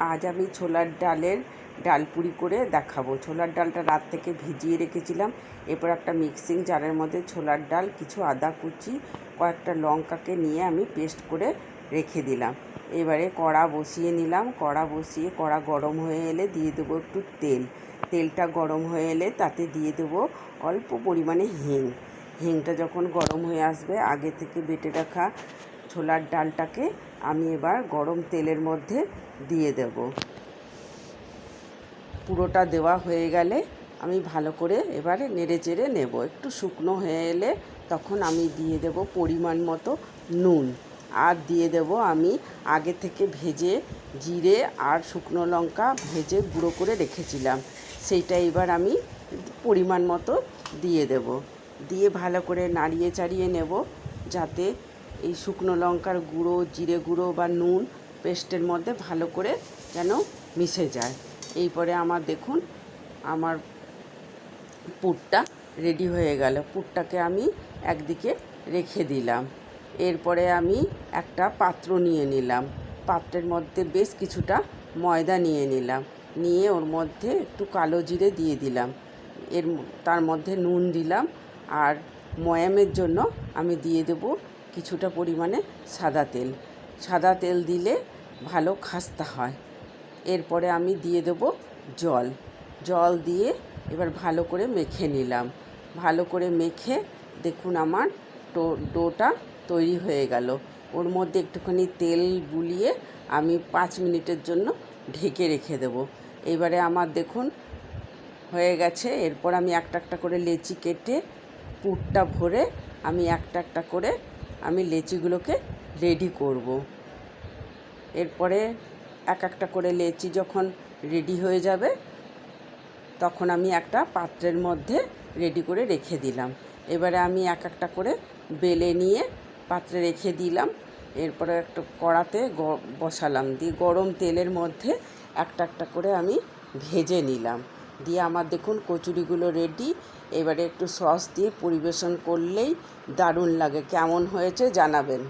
আজ আমি ছোলার ডালের ডাল পুরি করে দেখাবো। ছোলার ডালটা রাত থেকে ভিজিয়ে রেখেছিলাম। এরপর একটা মিক্সিং জারের মধ্যে ছোলার ডাল, কিছু আদা কুচি, কয়েকটা লঙ্কাকে নিয়ে আমি পেস্ট করে রেখে দিলাম। এবারে কড়া বসিয়ে নিলাম। কড়া বসিয়ে, কড়া গরম হয়ে এলে দিয়ে দেবো একটু তেল। তেলটা গরম হয়ে এলে তাতে দিয়ে দেবো অল্প পরিমাণে হিং। হিংটা যখন গরম হয়ে আসবে, আগে থেকে বেটে রাখা ছোলার ডালটাকে আমি এবার গরম তেলের মধ্যে দিয়ে দেব। পুরোটা দেওয়া হয়ে গেলে আমি ভালো করে এবারে নেড়ে চেড়ে নেব। একটু শুকনো হয়ে এলে তখন আমি দিয়ে দেব পরিমাণ মতো নুন। আর দিয়ে দেব আমি আগে থেকে ভেজে জিরে আর শুকনো লঙ্কা ভেজে গুঁড়ো করে রেখেছিলাম। সেইটা এবার আমি পরিমাণ মতো দিয়ে দেব। দিয়ে ভালো করে নাড়িয়ে চাড়িয়ে নেব যাতে এই শুকনো লঙ্কার গুঁড়ো, জিরে গুঁড়ো বা নুন পেস্টের মধ্যে ভালো করে যেন মিশে যায়। এই পরে আমার দেখুন, আমার পুরটা রেডি হয়ে গেল। পুরটাকে আমি একদিকে রেখে দিলাম। এরপরে আমি একটা পাত্র নিয়ে নিলাম। পাত্রের মধ্যে বেশ কিছুটা ময়দা নিয়ে নিলাম। নিয়ে ওর মধ্যে একটু কালো জিরে দিয়ে দিলাম। এর তার মধ্যে নুন দিলাম। আর ময়ামের জন্য আমি দিয়ে দেব কিছুটা পরিমাণে সাদা তেল। সাদা তেল দিলে ভালো খাস্তা হয়। এরপরে আমি দিয়ে দেব জল। জল দিয়ে এবার ভালো করে মেখে নিলাম। ভালো করে মেখে দেখুন আমার ডোটা তৈরি হয়ে গেল। ওর মধ্যে একটুখানি তেল বুলিয়ে আমি পাঁচ মিনিটের জন্য ঢেকে রেখে দেবো। এবারে আমার দেখুন হয়ে গেছে। এরপর আমি একটা একটা করে লেচি কেটে পুরটা ভরে আমি একটা একটা করে আমি লেচিগুলোকে রেডি করব। এরপরে এক একটা করে লেচি যখন রেডি হয়ে যাবে, তখন আমি একটা পাত্রের মধ্যে রেডি করে রেখে দিলাম। এবারে আমি এক একটা করে বেলে নিয়ে পাত্রে রেখে দিলাম। এরপরে একটা কড়াতে বসালাম। দিয়ে গরম তেলের মধ্যে একটা একটা করে আমি ভেজে নিলাম। দিয়ে আমার দেখুন কচুরিগুলো রেডি এবারে একটু সস দিয়ে পরিবেশন করলেই দারুণ লাগে। কেমন হয়েছে জানাবেন।